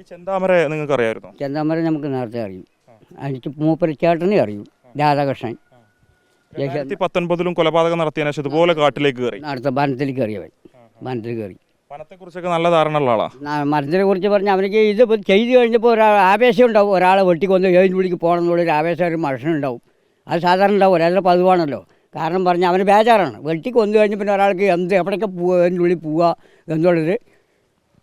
ഈ ചെന്താമര നിങ്ങൾക്ക് അറിയാമായിരുന്നു? ചെന്താമര നമുക്ക് നേരത്തെ അറിയും. എനിക്ക് മൂപ്പര ചേട്ടനെ അറിയും രാധാകൃഷ്ണൻ. രണ്ടായിരത്തി പത്തൊൻപതിലും കൊലപാതകം നടത്തിയതിനു ശേഷം ഇതുപോലെ കാട്ടിലേക്ക് കയറി. അടുത്ത വനത്തിലേക്ക് കയറിയവൻ വനത്തിൽ കയറി. വനത്തെക്കുറിച്ചൊക്കെ നല്ല ധാരണ ഉള്ള ആളാ മരത്തിനെ കുറിച്ച് പറഞ്ഞ അവനക്ക് ഇത് ചെയ്തു കഴിഞ്ഞപ്പോൾ ഒരാൾ ആവേശം ഉണ്ടാവും. ഒരാളെ വെട്ടിക്കൊന്ന് ഏഴിന്റെ വിളിക്ക് പോകണം എന്നുള്ളൊരു ആവേശം ഒരു മനുഷ്യനുണ്ടാവും അത് സാധാരണ ഉണ്ടാവും. ഒരാളുടെ പതിവാണല്ലോ. കാരണം പറഞ്ഞാൽ അവന് ബേജാറാണ്. വെട്ടി കൊന്നു കഴിഞ്ഞ് പിന്നെ ഒരാൾക്ക് എന്ത് എവിടെയൊക്കെ പോവുക വിളി പോവുക എന്നുള്ളത്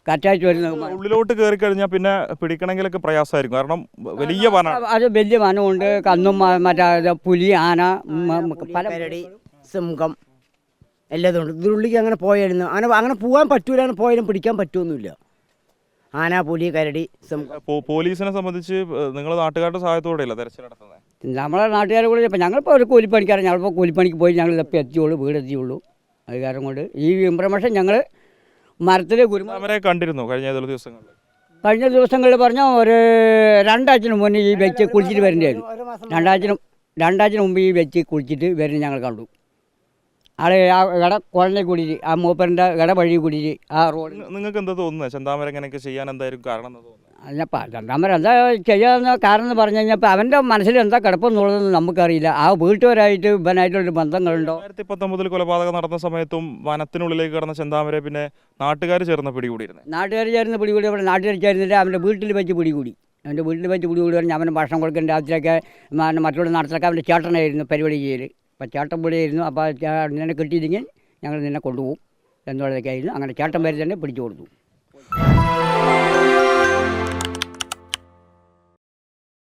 കറ്റായിട്ട് വരുന്ന ഉള്ളിലോട്ട് കയറി കഴിഞ്ഞാൽ പിന്നെ പിടിക്കണമെങ്കിലൊക്കെ പ്രയാസമായിരിക്കും. കാരണം വലിയ വന അത് വലിയ വനമുണ്ട്. കന്നും മറ്റേ പുലി ആന പല സിംഹം എല്ലാതും ഉണ്ട്. ഇതിനുള്ളിലേക്ക് അങ്ങനെ പോയായിരുന്നു. അങ്ങനെ അങ്ങനെ പോകാൻ പറ്റൂല അങ്ങനെ പോയാലും പിടിക്കാൻ പറ്റുമൊന്നുമില്ല ആന പുലി കരടി സിംഹം. പോലീസിനെ സംബന്ധിച്ച് നിങ്ങൾ നാട്ടുകാരുടെ സഹായത്തോടെയല്ല തെരച്ചിൽ നടത്തുന്നത് നമ്മളെ നാട്ടുകാരെ കൂടെ ഇപ്പം ഞങ്ങളിപ്പോൾ ഒരു കൂലിപ്പണിക്കാരൻ ഞങ്ങളിപ്പോൾ കൂലിപ്പണിക്ക് പോയി ഞങ്ങൾ ഇപ്പം എത്തിയുള്ളൂ വീട് എത്തിയുള്ളൂ അത് കാരണം കൊണ്ട് ഈ ഇൻഫർമേഷൻ ഞങ്ങൾ മരത്തിൽ കുരുമ അവരെ കണ്ടിരുന്നു കഴിഞ്ഞ ദിവസങ്ങളിൽ? കഴിഞ്ഞ ദിവസങ്ങളിൽ പറഞ്ഞാൽ ഒരു രണ്ടാഴ്ചന് മുന്നേ ഈ വെച്ച് കുളിച്ചിട്ട് വരേണ്ടായിരുന്നു രണ്ടാഴ്ചന് രണ്ടാഴ്ചന് മുമ്പ് ഈ വെച്ച് കുളിച്ചിട്ട് വരുന്നത് ഞങ്ങൾ കണ്ടു. ആളെ ആ ഇട കുഴഞ്ഞ കുടിച്ച് ആ മൂപ്പറിന്റെ ഇട വഴി കുടിച്ച് ആ റോഡ് നിങ്ങൾക്ക് എന്താ തോന്നുന്നത് ചെന്താമര ഇങ്ങനെയൊക്കെ ചെയ്യാൻ എന്തായാലും കാരണം എന്താ തോന്നുന്നത് അതിനപ്പം രണ്ടാമത് എന്താ ചെയ്യാവുന്ന കാരണം എന്ന് പറഞ്ഞു കഴിഞ്ഞപ്പോൾ അവന്റെ മനസ്സിൽ എന്താ കിടപ്പെന്നുള്ളതെന്ന് നമുക്കറിയില്ല. ആ വീട്ടുകാരായിട്ട് ഇവനായിട്ടുള്ളൊരു ബന്ധങ്ങളുണ്ടോ? രണ്ടായിരത്തി പത്തൊമ്പതിൽ കൊലപാതകം നടന്ന സമയത്തും വനത്തിനുള്ളിലേക്ക് കടന്ന ചെന്താമരെ പിന്നെ നാട്ടുകാർ ചേർന്ന് പിടികൂടിയിരുന്നു. നാട്ടുകാർ ചേർന്ന് പിടികൂടി അവിടെ നാട്ടുകാർ ചേർന്നിട്ട് അവന്റെ വീട്ടിൽ വെച്ച് പിടികൂടി. അവന്റെ വീട്ടിൽ വെച്ച് പിടികൂടി പറഞ്ഞ് അവന് ഭക്ഷണം കൊടുക്കേണ്ട രാത്രിയൊക്കെ മറ്റുള്ള നടത്തിലൊക്കെ അവന്റെ ചേട്ടനായിരുന്നു പരിപാടി ചെയ്യൽ അപ്പോൾ ചേട്ടൻ പിടിയായിരുന്നു അപ്പോൾ നിന്നെ കിട്ടിയില്ലെങ്കിൽ ഞങ്ങൾ നിന്നെ കൊണ്ടുപോകും. എന്നുള്ളതൊക്കെ ആയിരുന്നു അങ്ങനെ ചേട്ടൻ പേര് തന്നെ പിടിച്ചു കൊടുത്തു.